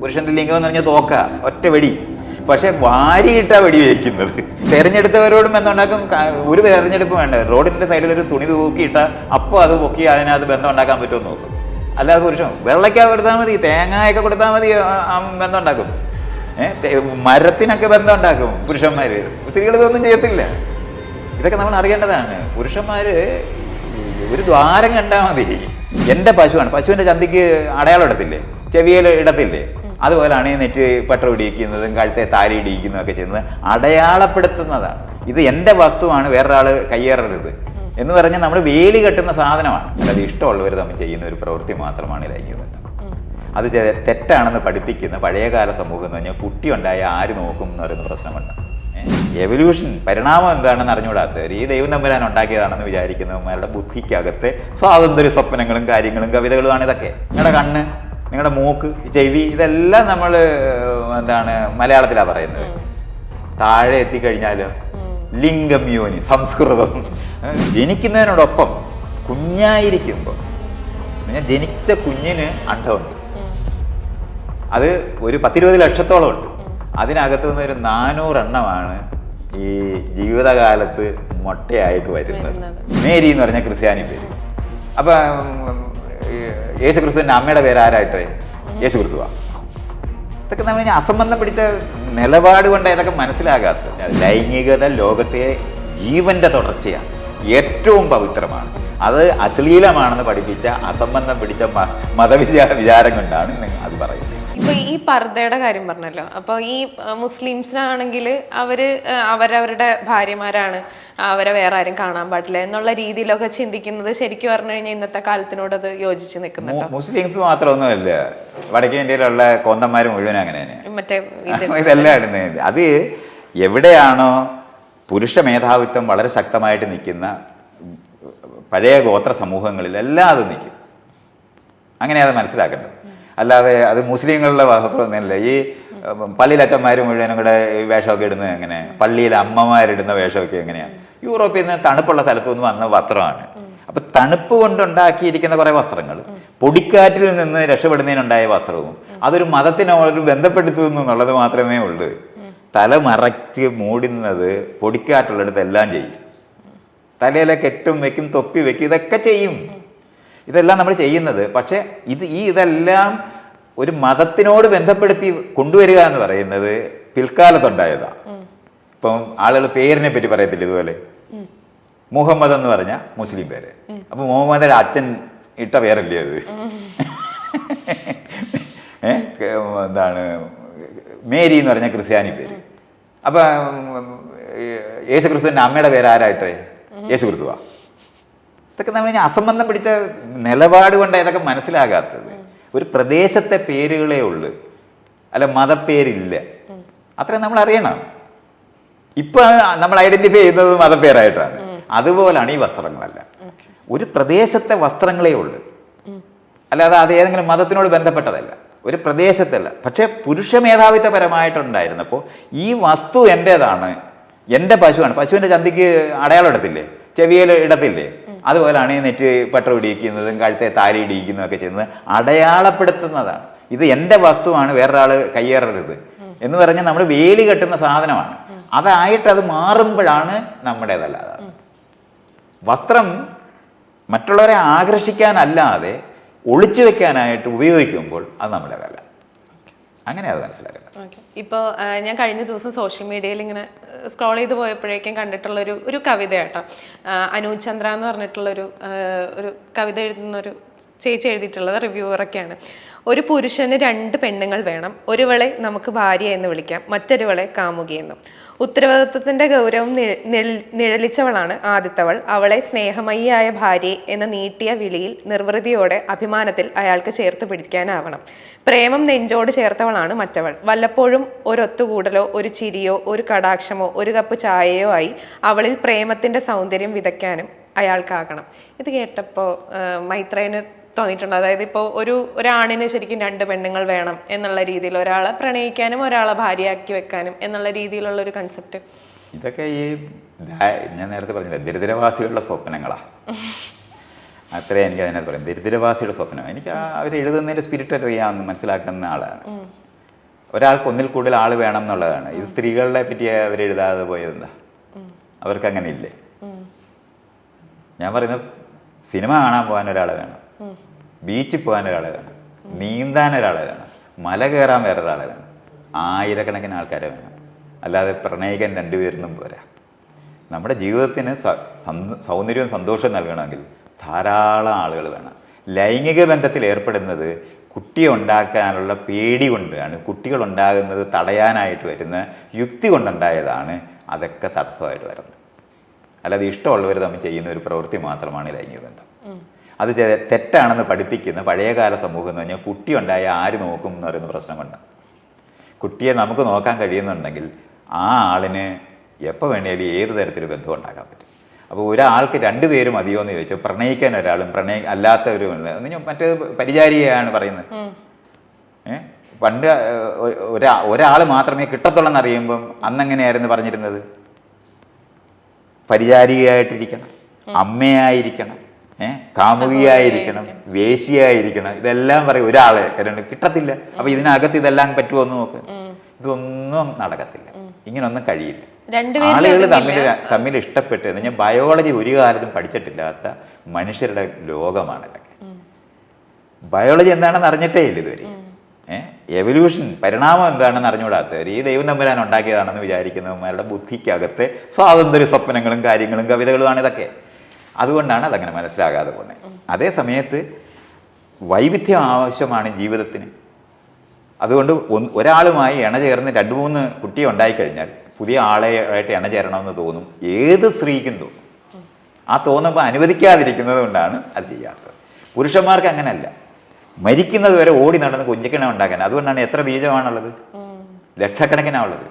പുരുഷന്റെ ലിംഗം എന്ന് പറഞ്ഞാൽ തോക്ക ഒറ്റ വെടി. പക്ഷെ വാരിയിട്ടാ വെടി വയ്ക്കുന്നത് തെരഞ്ഞെടുത്തവരോടും എന്തുണ്ടാക്കും ഒരു തെരഞ്ഞെടുപ്പ് വേണ്ട. റോഡിന്റെ സൈഡിൽ ഒരു തുണി തൂക്കിയിട്ട അപ്പോൾ അത് പൊക്കി അതിനകത്ത് ബന്ധം ഉണ്ടാക്കാൻ പറ്റുമെന്ന് നോക്കും. അല്ലാതെ പുരുഷൻ വെള്ളയ്ക്ക കൊടുത്താൽ മതി തേങ്ങയൊക്കെ കൊടുത്താൽ മതി ബന്ധം ഉണ്ടാക്കും മരത്തിനൊക്കെ ബന്ധം ഉണ്ടാക്കും പുരുഷന്മാര്. സ്ത്രീകൾ ഇതൊന്നും ചെയ്യത്തില്ല. ഇതൊക്കെ നമ്മൾ അറിയേണ്ടതാണ്. പുരുഷന്മാര് ഒരു ദ്വാരം കണ്ടാൽ മതി. എന്റെ പശുവാണ്. പശുവിന്റെ ചന്തിക്ക് അടയാളം ഇടത്തില്ലേ? ചെവിയിൽ ഇടത്തില്ലേ? അതുപോലെയാണ് ഈ നെറ്റ് പട്ട ഇടിയിക്കുന്നതും കഴുത്തെ താലി ഇടിയിക്കുന്നതും ഒക്കെ ചെയ്യുന്നത്. അടയാളപ്പെടുത്തുന്നതാണ്. ഇത് എന്റെ വസ്തുവാണ് വേറൊരാൾ കയ്യേറരുത് എന്ന് പറഞ്ഞാൽ നമ്മൾ വേലി കെട്ടുന്ന സാധനമാണ്. അത് ഇഷ്ടമുള്ളവർ തമ്മിൽ ചെയ്യുന്ന ഒരു പ്രവൃത്തി മാത്രമാണ് ലൈംഗിക ബന്ധം. അത് തെറ്റാണെന്ന് പഠിപ്പിക്കുന്ന പഴയകാല സമൂഹം എന്ന് പറഞ്ഞാൽ കുട്ടി ഉണ്ടായ ആര് നോക്കും എന്ന് പറയുന്ന പ്രശ്നമുണ്ട്. എവല്യൂഷൻ പരിണാമം എന്താണെന്ന് അറിഞ്ഞുകൂടാത്തവർ ഈ ദൈവം തമ്പുരാൻ ഉണ്ടാക്കിയതാണെന്ന് വിചാരിക്കുന്നവന്മാരുടെ ബുദ്ധിക്കകത്തെ സ്വാതന്ത്ര്യ സ്വപ്നങ്ങളും കാര്യങ്ങളും കവിതകളുമാണ് ഇതൊക്കെ. നിങ്ങളുടെ കണ്ണ് നിങ്ങളുടെ മൂക്ക് ചെവി ഇതെല്ലാം നമ്മൾ എന്താണ് മലയാളത്തിലാണ് പറയുന്നത്. താഴെ എത്തിക്കഴിഞ്ഞാലോ ലിംഗം യോനി സംസ്കൃതം. ജനിക്കുന്നതിനോടൊപ്പം കുഞ്ഞായിരിക്കുമ്പോൾ പിന്നെ ജനിച്ച കുഞ്ഞിന് അണ്ടമുണ്ട് അത് ഒരു പത്തിരുപത് ലക്ഷത്തോളം ഉണ്ട്. അതിനകത്ത് നിന്ന് ഒരു നാനൂറെണ്ണമാണ് ഈ ജീവിതകാലത്ത് മുട്ടയായിട്ട് വരുന്നത്. മേരി എന്ന് പറഞ്ഞ ക്രിസ്ത്യാനി പേര്. അപ്പൊ യേശു ക്രിസ്തുവിന്റെ അമ്മയുടെ പേര് ആരായിട്ട്? യേശു ക്രിസ്തുവാ ഇതൊക്കെ നമ്മൾ ഞാൻ അസംബന്ധം പിടിച്ച നിലപാട് കൊണ്ട് ഇതൊക്കെ മനസ്സിലാകാത്ത ലൈംഗികത ലോകത്തെ ജീവന്റെ തുടർച്ചയാണ്. ഏറ്റവും പവിത്രമാണ്. അത് അശ്ലീലമാണെന്ന് പഠിപ്പിച്ച അസംബന്ധം പിടിച്ച മതവിചാര മതവിചാ വിചാരം കൊണ്ടാണ് അത് പറയുന്നത്. ഇപ്പൊ ഈ പർദ്ദയുടെ കാര്യം പറഞ്ഞല്ലോ. അപ്പൊ ഈ മുസ്ലിംസിനാണെങ്കിൽ അവർ അവരവരുടെ ഭാര്യമാരാണ്. അവരെ വേറെ ആരും കാണാൻ പാടില്ല എന്നുള്ള രീതിയിലൊക്കെ ചിന്തിക്കുന്നത് ശരിക്കും പറഞ്ഞു കഴിഞ്ഞാൽ ഇന്നത്തെ കാലത്തിനോട് അത് യോജിച്ച് നിൽക്കുന്നു മുസ്ലിംസ് മാത്രമൊന്നുമല്ല വടക്കേ ഇന്ത്യയിലുള്ള കോന്തന്മാർ മുഴുവൻ അങ്ങനെ മറ്റേ ഇതെല്ലാം അത് എവിടെയാണോ പുരുഷ മേധാവിത്വം വളരെ ശക്തമായിട്ട് നിൽക്കുന്ന പഴയ ഗോത്ര സമൂഹങ്ങളിൽ എല്ലാം അത് നിൽക്കും. അങ്ങനെ അത് മനസ്സിലാക്കേണ്ടത്. അല്ലാതെ അത് മുസ്ലിങ്ങളുടെ വസ്ത്രമൊന്നുമല്ല ഈ പള്ളിയിൽ അച്ഛന്മാർ മുഴുവനും കൂടെ വേഷമൊക്കെ ഇടുന്നത് എങ്ങനെ? പള്ളിയിലെ അമ്മമാരിടുന്ന വേഷമൊക്കെ എങ്ങനെയാണ് യൂറോപ്പിൽ നിന്ന് തണുപ്പുള്ള സ്ഥലത്തു നിന്ന് വന്ന വസ്ത്രമാണ്. അപ്പൊ തണുപ്പ് കൊണ്ടുണ്ടാക്കിയിരിക്കുന്ന കുറെ വസ്ത്രങ്ങൾ പൊടിക്കാറ്റിൽ നിന്ന് രക്ഷപ്പെടുന്നതിനുണ്ടായ വസ്ത്രവും അതൊരു മതത്തിനോട് ബന്ധപ്പെടുത്തുന്നു എന്നുള്ളത് മാത്രമേ ഉള്ളൂ. തല മറച്ച് മൂടുന്നത് പൊടിക്കാറ്റുള്ളിടത്ത് എല്ലാം ചെയ്യും. തലയിലെ കെട്ടും വെക്കും തൊപ്പി വെക്കും ഇതൊക്കെ ചെയ്യും. ഇതെല്ലാം നമ്മൾ ചെയ്യുന്നത്. പക്ഷേ ഇത് ഈ ഇതെല്ലാം ഒരു മതത്തിനോട് ബന്ധപ്പെടുത്തി കൊണ്ടുവരിക എന്ന് പറയുന്നത് പിൽക്കാലത്തുണ്ടായതാണ് ഇപ്പം ആളുകൾ പേരിനെ പറ്റി പറയത്തില്ല ഇതുപോലെ? മുഹമ്മദ് എന്ന് പറഞ്ഞ മുസ്ലിം പേര്. അപ്പൊ മുഹമ്മദിന്റെ അച്ഛൻ ഇട്ട പേരല്ലേ അത്? എന്താണ്? മേരി എന്ന് പറഞ്ഞ ക്രിസ്ത്യാനി പേര്. അപ്പൊ യേശു ക്രിസ്തുവിന്റെ അമ്മയുടെ പേര് ആരായിട്ടേ യേശു ക്രിസ്തുവാ ഇതൊക്കെ നമ്മൾ ഞാൻ അസംബന്ധം പിടിച്ച നിലപാട് കൊണ്ട് ഇതൊക്കെ മനസ്സിലാകാത്തത്. ഒരു പ്രദേശത്തെ പേരുകളേ ഉള്ളൂ. അല്ല മതപ്പേരില്ല. അത്രയും നമ്മൾ അറിയണം. ഇപ്പൊ നമ്മൾ ഐഡന്റിഫൈ ചെയ്യുന്നത് മതപ്പേരായിട്ടാണ്. അതുപോലാണ് ഈ വസ്ത്രങ്ങളല്ല. ഒരു പ്രദേശത്തെ വസ്ത്രങ്ങളേ ഉള്ളൂ. അല്ലാതെ അത് ഏതെങ്കിലും മതത്തിനോട് ബന്ധപ്പെട്ടതല്ല. ഒരു പ്രദേശത്തല്ല. പക്ഷേ പുരുഷ മേധാവിത്വപരമായിട്ടുണ്ടായിരുന്നപ്പോൾ ഈ വസ്തു എന്റേതാണ് എന്റെ പശുവാണ്. പശുവിന്റെ ചന്തിക്ക് അടയാളം ഇടത്തില്ലേ? ചെവിയിൽ ഇടത്തില്ലേ? അതുപോലെയാണ് ഈ നെറ്റ് പട്ട ഇടിയിക്കുന്നതും കഴുത്തെ താരി ഇടിയിക്കുന്നതും ഒക്കെ ചെയ്യുന്നത്. അടയാളപ്പെടുത്തുന്നതാണ്. ഇത് എന്റെ വസ്തുവാണ് വേറൊരാൾ കയ്യേറരുത് എന്ന് പറഞ്ഞാൽ നമ്മൾ വേലി കെട്ടുന്ന സാധനമാണ്. അതായിട്ട് അത് മാറുമ്പോഴാണ് നമ്മുടേതല്ലാതെ. വസ്ത്രം മറ്റുള്ളവരെ ആകർഷിക്കാനല്ലാതെ ഒളിച്ചു വെക്കാനായിട്ട് ഉപയോഗിക്കുമ്പോൾ അത് നമ്മുടേതല്ല. അങ്ങനെ അത് മനസ്സിലാക്കണം ഓക്കെ. ഇപ്പോൾ ഞാൻ കഴിഞ്ഞ ദിവസം സോഷ്യൽ മീഡിയയിൽ ഇങ്ങനെ സ്ക്രോൾ ചെയ്ത് പോയപ്പോഴേക്കും കണ്ടിട്ടുള്ള ഒരു ഒരു കവിത കേട്ടോ. അനൂജ് ചന്ദ്ര എന്ന് പറഞ്ഞിട്ടുള്ളൊരു ഒരു ഒരു കവിത എഴുതുന്ന ഒരു ചേച്ചി എഴുതിയിട്ടുള്ളത് റിവ്യൂവറൊക്കെയാണ്. ഒരു പുരുഷന് രണ്ട് പെണ്ണുങ്ങൾ വേണം. ഒരുവളെ നമുക്ക് ഭാര്യ എന്ന് വിളിക്കാം. മറ്റൊരുവളെ കാമുകിയെന്നും ഉത്തരവാദിത്വത്തിന്റെ ഗൗരവം നിഴലിച്ചവളാണ് ആദിത്തവൾ അവളെ സ്നേഹമയിയായ ഭാര്യ എന്ന നീട്ടിയ വിളിയിൽ നിർവൃതിയോടെ അഭിമാനത്തിൽ അയാൾക്ക് ചേർത്ത് പിടിക്കാനാവണം. പ്രേമം നെഞ്ചോട് ചേർത്തവളാണ് മറ്റവൾ. വല്ലപ്പോഴും ഒരൊത്തുകൂടലോ ഒരു ചിരിയോ ഒരു കടാക്ഷമോ ഒരു കപ്പ് ചായയോ ആയി അവളിൽ പ്രേമത്തിന്റെ സൗന്ദര്യം വിതയ്ക്കാനും അയാൾക്കാകണം. ഇത് കേട്ടപ്പോൾ മൈത്രേന് തോന്നിയിട്ടുണ്ട്. അതായത് ഇപ്പോൾ ഒരു ഒരാണിന് ശരിക്കും രണ്ട് പെണ്ണുങ്ങൾ വേണം എന്നുള്ള രീതിയിൽ ഒരാളെ പ്രണയിക്കാനും ഒരാളെ ഭാര്യയാക്കി വെക്കാനും എന്നുള്ള രീതിയിലുള്ള ഒരു കൺസെപ്റ്റ് ഇതൊക്കെ ഈ ഞാൻ നേരത്തെ പറഞ്ഞില്ല ദരിദ്രവാസികളുടെ സ്വപ്നങ്ങളാ. അത്രേ എനിക്ക് അതിനകത്ത് പറയാം ദരിദ്രവാസിയുടെ സ്വപ്നം. എനിക്ക് അവർ എഴുതുന്നതിന്റെ സ്പിരിറ്റ് അറിയാമെന്ന് മനസ്സിലാക്കുന്ന ആളാണ്. ഒരാൾക്ക് ഒന്നിൽ കൂടുതൽ ആൾ വേണം എന്നുള്ളതാണ്. ഇത് സ്ത്രീകളെ പറ്റി അവർ എഴുതാതെ പോയതെന്താ? അവർക്ക് അങ്ങനെ ഇല്ലേ ഞാൻ പറയുന്നത് സിനിമ കാണാൻ പോകാൻ ഒരാളെ വേണം. ബീച്ചിൽ പോകാൻ ഒരാളെ വേണം നീന്താൻ ഒരാളെ വേണം മല കയറാൻ വേറെ ഒരാളെ വേണം ആയിരക്കണക്കിന് ആൾക്കാരെ വേണം അല്ലാതെ പ്രണയിക്കാൻ രണ്ടുപേരൊന്നും പോരാ. നമ്മുടെ ജീവിതത്തിന് സൗന്ദര്യവും സന്തോഷവും നൽകണമെങ്കിൽ ധാരാളം ആളുകൾ വേണം. ലൈംഗിക ബന്ധത്തിൽ ഏർപ്പെടുന്നത് കുട്ടിയെ ഉണ്ടാക്കാനുള്ള പേടി കൊണ്ടാണ്. കുട്ടികൾ ഉണ്ടാകുന്നത് തടയാനായിട്ട് വരുന്ന യുക്തി കൊണ്ടുണ്ടായതാണ് അതൊക്കെ തടസ്സമായിട്ട് വരുന്നത്. അല്ലാതെ ഇഷ്ടമുള്ളവർ തമ്മിൽ ചെയ്യുന്ന ഒരു പ്രവൃത്തി മാത്രമാണ് ലൈംഗിക ബന്ധം. അത് തെറ്റാണെന്ന് പഠിപ്പിക്കുന്ന പഴയകാല സമൂഹം എന്ന് പറഞ്ഞാൽ കുട്ടി ഉണ്ടായ ആര് നോക്കും എന്ന് പറയുന്ന പ്രശ്നം കൊണ്ടാണ്. കുട്ടിയെ നമുക്ക് നോക്കാൻ കഴിയുന്നുണ്ടെങ്കിൽ ആ ആളിന് എപ്പോൾ വേണേലും ഏത് തരത്തിൽ ബന്ധം ഉണ്ടാക്കാൻ പറ്റും. അപ്പോൾ ഒരാൾക്ക് രണ്ടുപേരും മതിയോ എന്ന് ചോദിച്ചാൽ പ്രണയിക്കാൻ ഒരാളും പ്രണയി അല്ലാത്തവരും മറ്റേ പരിചാരികയാണ് പറയുന്നത്? പണ്ട് ഒരാ ഒരാൾ മാത്രമേ കിട്ടത്തുള്ളൂ എന്നറിയുമ്പം അന്നെങ്ങനെയായിരുന്നു പറഞ്ഞിരുന്നത്? പരിചാരികയായിട്ടിരിക്കണം അമ്മയായിരിക്കണം. ഏഹ് കാമുകിയായിരിക്കണം വേശിയായിരിക്കണം ഇതെല്ലാം പറയും ഒരാളെ കാരണം കിട്ടത്തില്ല. അപ്പൊ ഇതിനകത്ത് ഇതെല്ലാം പറ്റുമോ എന്ന് നോക്ക്. ഇതൊന്നും നടക്കത്തില്ല. ഇങ്ങനൊന്നും കഴിയില്ല. ആളുകൾ. തമ്മിൽ തമ്മിൽ ഇഷ്ടപ്പെട്ട് ഞാൻ ബയോളജി ഒരു കാലത്തും പഠിച്ചിട്ടില്ലാത്ത മനുഷ്യരുടെ ലോകമാണ് ഇതൊക്കെ. ബയോളജി എന്താണെന്ന് അറിഞ്ഞിട്ടേ ഇല്ല ഇതുവരെ. ഏഹ് എവല്യൂഷൻ പരിണാമം എന്താണെന്ന് അറിഞ്ഞുകൂടാത്തവർ ഈ ദൈവം തമ്പുരാൻ ഉണ്ടാക്കിയതാണെന്ന് വിചാരിക്കുന്നവന്മാരുടെ ബുദ്ധിക്കകത്തെ സ്വാതന്ത്ര്യ സ്വപ്നങ്ങളും കാര്യങ്ങളും കവിതകളുമാണ് ഇതൊക്കെ. അതുകൊണ്ടാണ് അതങ്ങനെ മനസ്സിലാകാതെ പോകുന്നത് അതേ സമയത്ത് വൈവിധ്യം ആവശ്യമാണ് ജീവിതത്തിന്. അതുകൊണ്ട് ഒരാളുമായി ഇണ ചേർന്ന് രണ്ട് മൂന്ന് കുട്ടി ഉണ്ടായിക്കഴിഞ്ഞാൽ പുതിയ ആളെ ആയിട്ട് ഇണ ചേരണമെന്ന് തോന്നും. ഏത് സ്ത്രീക്കും തോന്നും. ആ തോന്നുമ്പോൾ അനുവദിക്കാതിരിക്കുന്നത് കൊണ്ടാണ് അത് ചെയ്യാത്തത്. പുരുഷന്മാർക്ക് അങ്ങനല്ല. മരിക്കുന്നത് വരെ ഓടി നടന്ന് കുഞ്ഞിക്കിണ ഉണ്ടാക്കാൻ. അതുകൊണ്ടാണ് എത്ര ബീജമാണുള്ളത്? ലക്ഷക്കണക്കിനാണുള്ളത്.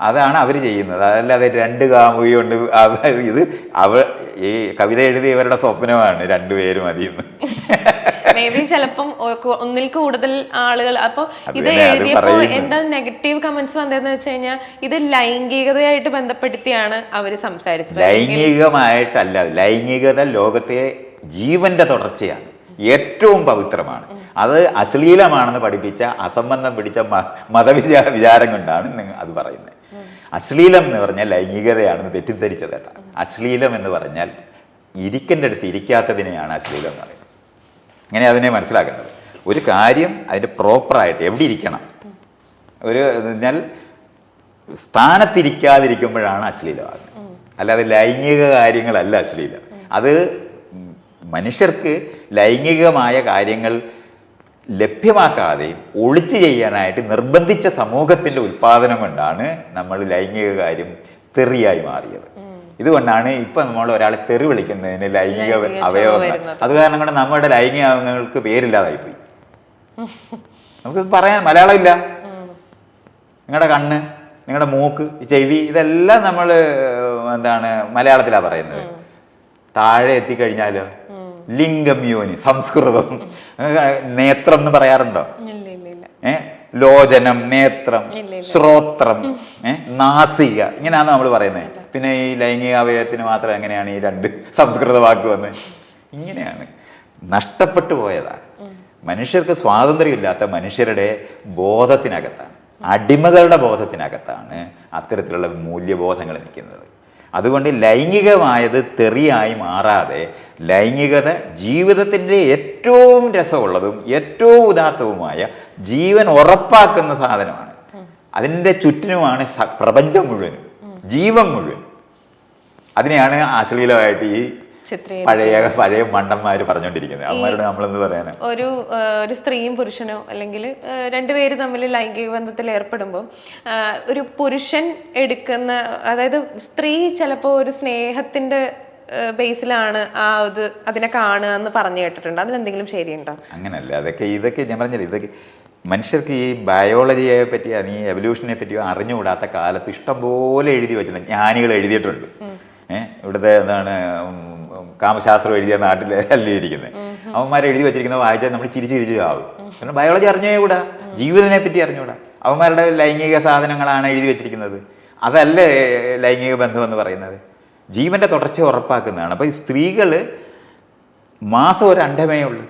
അതാണ് അവർ ചെയ്യുന്നത്. അതല്ലാതെ രണ്ട് കാമുകി കൊണ്ട് ഇത് അവ ഈ കവിത എഴുതിയവരുടെ സ്വപ്നമാണ് രണ്ടുപേരും മതിയെന്ന്. മേ ബി ചിലപ്പം ഒന്നിൽ കൂടുതൽ ആളുകൾ അപ്പൊ ഇത് എഴുതിയപ്പോ എന്താ നെഗറ്റീവ് കമന്റ്സ് വന്നതെന്ന് വെച്ച് കഴിഞ്ഞാൽ ഇത് ലൈംഗികതയായിട്ട് ബന്ധപ്പെടുത്തിയാണ് അവർ സംസാരിച്ചത്. ലൈംഗികമായിട്ടല്ല ലൈംഗികത ലോകത്തെ ജീവന്റെ തുടർച്ചയാണ്. ഏറ്റവും പവിത്രമാണ്. അത് അശ്ലീലമാണെന്ന് പഠിപ്പിച്ച അസംബന്ധം പിടിച്ച മതവിചാ വിചാരം കൊണ്ടാണ് നിങ്ങൾ അത് പറയുന്നത്. അശ്ലീലം എന്ന് പറഞ്ഞാൽ ലൈംഗികതയാണെന്ന് തെറ്റിദ്ധരിച്ചത് കേട്ടോ. അശ്ലീലം എന്ന് പറഞ്ഞാൽ ഇരിക്കേണ്ട അടുത്ത് ഇരിക്കാത്തതിനെയാണ് അശ്ലീലം എന്ന് പറയുന്നത്. അങ്ങനെ അതിനെ മനസ്സിലാക്കേണ്ടത്. ഒരു കാര്യം അതിന്റെ പ്രോപ്പറായിട്ട് എവിടെ ഇരിക്കണം? ഒരു പറഞ്ഞാൽ സ്ഥാനത്തിരിക്കാതിരിക്കുമ്പോഴാണ് അശ്ലീലമാകുന്നത് അല്ലാതെ ലൈംഗിക കാര്യങ്ങളല്ല അശ്ലീലം. അത് മനുഷ്യർക്ക് ലൈംഗികമായ കാര്യങ്ങൾ ലഭ്യമാക്കാതെ ഒളിച്ചു ചെയ്യാനായിട്ട് നിർബന്ധിച്ച സമൂഹത്തിന്റെ ഉൽപ്പാദനം കൊണ്ടാണ് നമ്മൾ ലൈംഗിക കാര്യം തെറിയായി മാറിയത്. ഇതുകൊണ്ടാണ് ഇപ്പൊ നമ്മൾ ഒരാളെ തെറി വിളിക്കുന്നതിന് ലൈംഗിക അവയവങ്ങൾ. അത് കാരണം കൊണ്ട് നമ്മുടെ ലൈംഗിക അവയവങ്ങൾക്ക് പേരില്ലാതായി പോയി നമുക്ക് പറയാൻ മലയാളം ഇല്ല. നിങ്ങളുടെ കണ്ണ് നിങ്ങളുടെ മൂക്ക് ചെവി ഇതെല്ലാം നമ്മൾ എന്താണ് മലയാളത്തിലാണ് പറയുന്നത്. താഴെ എത്തിക്കഴിഞ്ഞാലോ? ലിംഗം യോനി സംസ്കൃതം നേത്രം എന്ന് പറയാറുണ്ടോ? ഏ ലോചനം നേത്രം. ശ്രോത്രം നാസിക ഇങ്ങനെയാണ് നമ്മൾ പറയുന്നത് പിന്നെ ഈ ലൈംഗിക അവയവത്തിന് മാത്രം എങ്ങനെയാണ് ഈ രണ്ട് സംസ്കൃത വാക്ക് വന്നത് ഇങ്ങനെയാണ്. നഷ്ടപ്പെട്ടു പോയതാണ്. മനുഷ്യർക്ക് സ്വാതന്ത്ര്യമില്ലാത്ത മനുഷ്യരുടെ ബോധത്തിനകത്താണ്. അടിമകളുടെ ബോധത്തിനകത്താണ് അത്തരത്തിലുള്ള മൂല്യബോധങ്ങൾ നിൽക്കുന്നത്. അതുകൊണ്ട് ലൈംഗികമായത് തെറിയായി മാറാതെ ലൈംഗികത ജീവിതത്തിന്റെ ഏറ്റവും രസമുള്ളതും ഏറ്റവും ഉദാത്തവുമായ ജീവൻ ഉറപ്പാക്കുന്ന സാധനമാണ്. അതിന്റെ ചുറ്റിനുമാണ് പ്രപഞ്ചം മുഴുവനും. ജീവൻ മുഴുവൻ അതിനെയാണ് അശ്ലീലമായിട്ട് ഈ പഴയ പഴയ മണ്ടന്മാർ പറഞ്ഞുകൊണ്ടിരിക്കുന്നത് അവന്മാരോട് നമ്മളെന്ത് പറയാനാ? ഒരു ഒരു സ്ത്രീയും പുരുഷനോ അല്ലെങ്കിൽ രണ്ടുപേര് തമ്മിൽ ലൈംഗിക ബന്ധത്തിൽ ഏർപ്പെടുമ്പോൾ ഒരു പുരുഷൻ എടുക്കുന്ന അതായത് സ്ത്രീ ചിലപ്പോൾ ഒരു സ്നേഹത്തിന്റെ ബേസിലാണ് ആ ഇത് അതിനെ കാണുക എന്ന് പറഞ്ഞു കേട്ടിട്ടുണ്ട്. അതിലെന്തെങ്കിലും ശരിയുണ്ടോ? അങ്ങനല്ല. അതൊക്കെ ഇതൊക്കെ ഞാൻ പറഞ്ഞില്ല ഇതൊക്കെ മനുഷ്യർക്ക് ഈ ബയോളജിയെ പറ്റി അല്ലെങ്കിൽ എവല്യൂഷനെ പറ്റിയോ അറിഞ്ഞുകൂടാത്ത കാലത്ത് ഇഷ്ടംപോലെ എഴുതി വെച്ചിട്ടുണ്ട്. ജ്ഞാനികൾ എഴുതിയിട്ടുണ്ട്. ഏഹ് ഇവിടുത്തെ എന്താണ് കാമശാസ്ത്രം എഴുതിയ നാട്ടിൽ അല്ലേ ഇരിക്കുന്നത് അവന്മാർ എഴുതി വെച്ചിരിക്കുന്നത് വായിച്ചാൽ നമ്മൾ ചിരിച്ച് ചിരിച്ച് ആവും കാരണം ബയോളജി അറിഞ്ഞേ കൂടാ ജീവിതത്തിനെ പറ്റി അറിഞ്ഞുകൂടാ? അവന്മാരുടെ ലൈംഗിക സാധനങ്ങളാണ് എഴുതി വെച്ചിരിക്കുന്നത്. അതല്ലേ ലൈംഗിക ബന്ധം എന്ന് പറയുന്നത്? ജീവന്റെ തുടർച്ച ഉറപ്പാക്കുന്നതാണ്. അപ്പോൾ ഈ സ്ത്രീകൾ മാസം ഒരു അണ്ടമേ ഉള്ളൂ.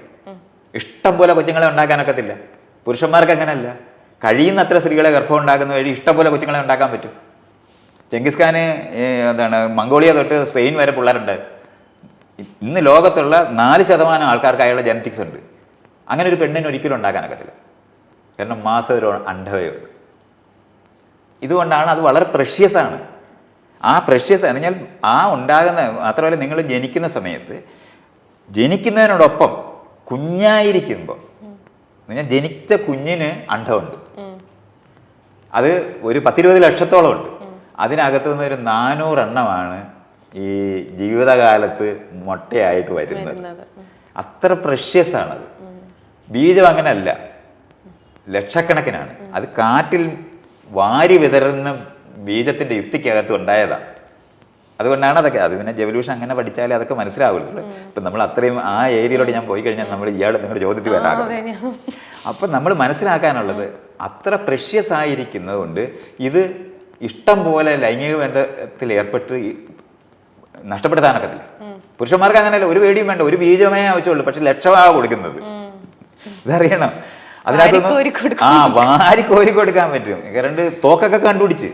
ഇഷ്ടം പോലെ കൊച്ചുങ്ങളെ ഉണ്ടാക്കാനൊക്കത്തില്ല. പുരുഷന്മാർക്ക് അങ്ങനെയല്ല കഴിയുന്ന അത്ര സ്ത്രീകളെ ഗർഭം ഉണ്ടാക്കുന്ന വഴി ഇഷ്ടംപോലെ കൊച്ചുങ്ങളെ ഉണ്ടാക്കാൻ പറ്റും. ചെങ്കിസ് ഖാന് എന്താണ് മംഗോളിയ തൊട്ട് സ്പെയിൻ വരെ പിള്ളേരുണ്ട് ഇന്ന് ലോകത്തുള്ള നാല് ശതമാനം ആൾക്കാർക്ക് അയാളുടെ ജനറ്റിക്സ് ഉണ്ട്. അങ്ങനെ ഒരു പെണ്ണിന് ഒരിക്കലും ഉണ്ടാക്കാനൊക്കത്തില്ല കാരണം മാസം ഒരു അണ്ഡവയുണ്ട് ഇതുകൊണ്ടാണ് അത് വളരെ പ്രഷ്യസ് ആണ്. ആ പ്രഷ്യസ് എന്ന് പറഞ്ഞാൽ ആ ഉണ്ടാകുന്ന മാത്രമല്ല നിങ്ങൾ ജനിക്കുന്ന സമയത്ത് ജനിക്കുന്നതിനോടൊപ്പം കുഞ്ഞായിരിക്കുമ്പോൾ ഞാൻ ജനിച്ച കുഞ്ഞിന് അണ്ടമുണ്ട് അത് ഒരു പത്തിരുപത് ലക്ഷത്തോളം ഉണ്ട്. അതിനകത്തുനിന്ന് ഒരു നാനൂറെണ്ണമാണ് ഈ ജീവിതകാലത്ത് മുട്ടയായിട്ട് വരുന്നത്. അത്ര പ്രഷ്യസ് ആണത്. ബീജം അങ്ങനെയല്ല ലക്ഷക്കണക്കിനാണ്. അത് കാറ്റിൽ വാരി വിതറുന്ന ബീജത്തിന്റെ യുക്തിക്കകത്ത് ഉണ്ടായതാ. അതുകൊണ്ടാണ് അതൊക്കെ. അത് പിന്നെ ജെവല്യൂഷൻ അങ്ങനെ പഠിച്ചാലേ അതൊക്കെ മനസ്സിലാവുള്ളൂ. ഇപ്പം നമ്മൾ അത്രയും ആ ഏരിയയിലോട്ട് ഞാൻ പോയി കഴിഞ്ഞാൽ നമ്മൾ ഇയാൾ നിങ്ങളുടെ ചോദ്യത്തിൽ വരാറുണ്ട്. അപ്പം നമ്മൾ മനസ്സിലാക്കാനുള്ളത് അത്ര പ്രഷ്യസ് ആയിരിക്കുന്നത് കൊണ്ട് ഇത് ഇഷ്ടം പോലെ ലൈംഗിക ബന്ധത്തിൽ ഏർപ്പെട്ട് നഷ്ടപ്പെടുത്താനൊക്കത്തില്ല. പുരുഷന്മാർക്ക് അങ്ങനെയല്ല ഒരു പേടിയും വേണ്ട ഒരു ബീജമേ ആവശ്യമുള്ളൂ പക്ഷെ ലക്ഷമാണ് കൊടുക്കുന്നത്. ഇതറിയണം. അതിനകത്ത്. ആ വാരി കോരി കൊടുക്കാൻ പറ്റും. കരണ്ട് തോക്കൊക്കെ കണ്ടുപിടിച്ച്.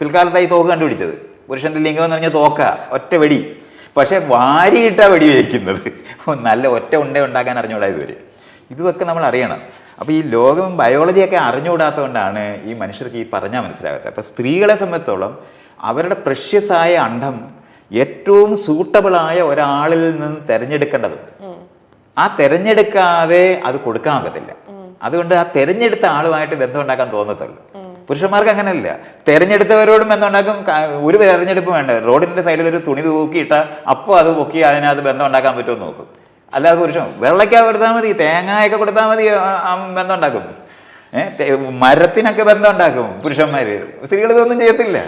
പിൽക്കാലത്തായി തോക്ക് കണ്ടുപിടിച്ചത്. പുരുഷന്റെ ലിംഗം എന്ന് പറഞ്ഞാൽ തോക്ക ഒറ്റ വെടി. പക്ഷെ വാരിയിട്ടാ വെടി വയ്ക്കുന്നത് നല്ല ഒറ്റ ഉണ്ട ഉണ്ടാക്കാൻ അറിഞ്ഞുകൂടാ ഇതുവരെ. ഇതൊക്കെ നമ്മൾ അറിയണം. അപ്പോൾ ഈ ലോകം ബയോളജിയൊക്കെ അറിഞ്ഞുകൂടാത്തതുകൊണ്ടാണ് ഈ മനുഷ്യർക്ക് ഈ പറഞ്ഞാൽ മനസ്സിലാകാത്തത്. അപ്പോൾ സ്ത്രീകളെ സംബന്ധിച്ചോളം അവരുടെ പ്രഷ്യസായ അണ്ഡം ഏറ്റവും സൂട്ടബിളായ ഒരാളിൽ നിന്ന് തിരഞ്ഞെടുക്കേണ്ടത്. ആ തിരഞ്ഞെടുക്കാതെ അത് കൊടുക്കാൻ ഒക്കത്തില്ല അതുകൊണ്ട് ആ തെരഞ്ഞെടുത്ത ആളുമായിട്ട് ബന്ധം ഉണ്ടാക്കാൻ തോന്നത്തുള്ളൂ. പുരുഷന്മാർക്ക് അങ്ങനെയല്ല. തെരഞ്ഞെടുത്തവരോടും ബന്ധം ഉണ്ടാക്കും ക- ഒരു തെരഞ്ഞെടുപ്പ് വേണ്ട. റോഡിന്റെ സൈഡിൽ ഒരു തുണി തൂക്കിയിട്ട അപ്പോൾ അത് പൊക്കി അതിനകത്ത് ബന്ധം ഉണ്ടാക്കാൻ പറ്റുമോ എന്ന് നോക്കും. അല്ലാതെ പുരുഷൻ വെള്ളയ്ക്ക കൊടുത്താൽ മതി തേങ്ങയൊക്കെ കൊടുത്താൽ മതി ബന്ധം ഉണ്ടാക്കും മരത്തിനൊക്കെ ബന്ധം ഉണ്ടാക്കും പുരുഷന്മാര്. സ്ത്രീകൾ ഇതൊന്നും ചെയ്യത്തില്ല.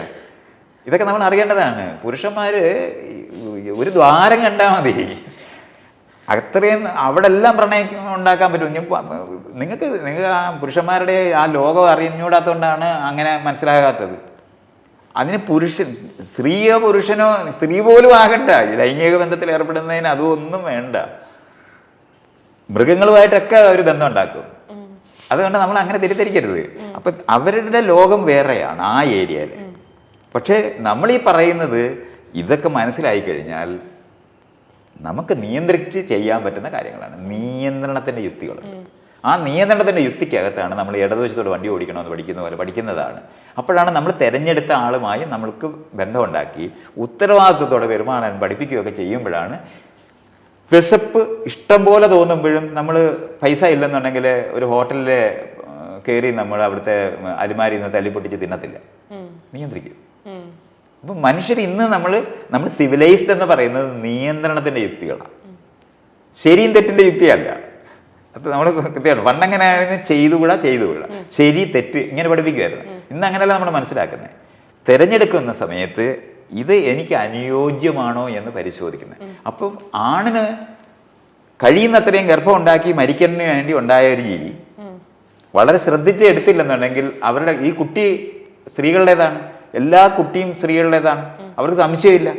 ഇതൊക്കെ നമ്മൾ അറിയേണ്ടതാണ്. പുരുഷന്മാർ ഒരു ദ്വാരം കണ്ടാൽ മതി. അത്രയും അവിടെ എല്ലാം പ്രണയം ഉണ്ടാക്കാൻ പറ്റും. ഇനി നിങ്ങൾക്ക് നിങ്ങൾ ആ പുരുഷന്മാരുടെ ആ ലോകം അറിഞ്ഞൂടാത്തതുകൊണ്ടാണ് അങ്ങനെ മനസ്സിലാകാത്തത്. അതിന് പുരുഷൻ സ്ത്രീയോ പുരുഷനോ സ്ത്രീ പോലും ആകണ്ട. ലൈംഗിക ബന്ധത്തിൽ ഏർപ്പെടുന്നതിന് അതൊന്നും വേണ്ട. മൃഗങ്ങളുമായിട്ടൊക്കെ ഒരു ബന്ധം ഉണ്ടാക്കും അതുകൊണ്ട് നമ്മൾ അങ്ങനെ തിരിത്തിരിക്കരുത് അപ്പൊ അവരുടെ ലോകം വേറെയാണ് ആ ഏരിയയിൽ പക്ഷേ നമ്മൾ ഈ പറയുന്നത് ഇതൊക്കെ മനസ്സിലായി കഴിഞ്ഞാൽ നമുക്ക് നിയന്ത്രിച്ച് ചെയ്യാൻ പറ്റുന്ന കാര്യങ്ങളാണ് നിയന്ത്രണത്തിന്റെ യുക്തികൾ. ആ നിയന്ത്രണത്തിന്റെ യുക്തിക്കകത്താണ് നമ്മൾ ഇടതുവശത്തോട് വണ്ടി ഓടിക്കണമെന്ന് പഠിക്കുന്ന പോലെ പഠിക്കുന്നതാണ്. അപ്പോഴാണ് നമ്മൾ തിരഞ്ഞെടുത്ത ആളുമായി നമ്മൾക്ക് ബന്ധമുണ്ടാക്കി ഉത്തരവാദിത്വത്തോടെ പെരുമാറാൻ പഠിപ്പിക്കുകയൊക്കെ ചെയ്യുമ്പോഴാണ് വിശപ്പ് ഇഷ്ടം പോലെ തോന്നുമ്പോഴും നമ്മൾ പൈസ ഇല്ലെന്നുണ്ടെങ്കിൽ ഒരു ഹോട്ടലിൽ കയറി നമ്മൾ അവിടുത്തെ അലിമാരിയിൽ നിന്ന് തല്ലിപ്പൊട്ടിച്ച് തിന്നത്തില്ല. നിയന്ത്രിക്കും. അപ്പം മനുഷ്യർ ഇന്ന് നമ്മൾ നമ്മൾ സിവിലൈസ്ഡ് എന്ന് പറയുന്നത് നിയന്ത്രണത്തിന്റെ യുക്തികളാണ്. ശരിയും തെറ്റിന്റെ യുക്തിയല്ല. അപ്പൊ നമ്മൾ കൃത്യമാണ് പണ്ടെങ്ങനെയായിരുന്നു ചെയ്തുകൂടാ ചെയ്തുകൂടാ ശരി തെറ്റ് ഇങ്ങനെ പഠിപ്പിക്കുമായിരുന്നു ഇന്ന് അങ്ങനെയല്ല നമ്മൾ മനസ്സിലാക്കുന്നത് തിരഞ്ഞെടുക്കുന്ന സമയത്ത് ഇത് എനിക്ക് അനുയോജ്യമാണോ എന്ന് പരിശോധിക്കുന്നത് അപ്പം ആണിന് കഴിയുന്നത്രയും ഗർഭം ഉണ്ടാക്കി മരിക്കുന്നതിന് വേണ്ടി ഉണ്ടായ ഒരു ജീവി വളരെ ശ്രദ്ധിച്ച് എടുത്തില്ലെന്നുണ്ടെങ്കിൽ അവരുടെ ഈ കുട്ടി സ്ത്രീകളുടേതാണ്. എല്ലാ കുട്ടിയും സ്ത്രീകളുടേതാണ്. അവർക്ക് സംശയമില്ല.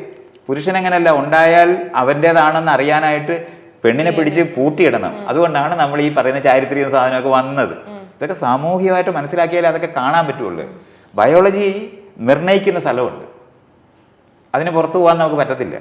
പുരുഷൻ അങ്ങനെയല്ല ഉണ്ടായാൽ അവന്റേതാണെന്ന് അറിയാനായിട്ട് പെണ്ണിനെ പിടിച്ച് പൂട്ടിയിടണം. അതുകൊണ്ടാണ് നമ്മൾ ഈ പറയുന്ന ചാരിത്രിക സാധനമൊക്കെ വന്നത്. ഇതൊക്കെ സാമൂഹികമായിട്ട് മനസ്സിലാക്കിയാലേ അതൊക്കെ കാണാൻ പറ്റുള്ളൂ. ബയോളജി നിർണയിക്കുന്ന സ്ഥലമുണ്ട്. അതിന് പുറത്തു പോകാൻ നമുക്ക് പറ്റത്തില്ല.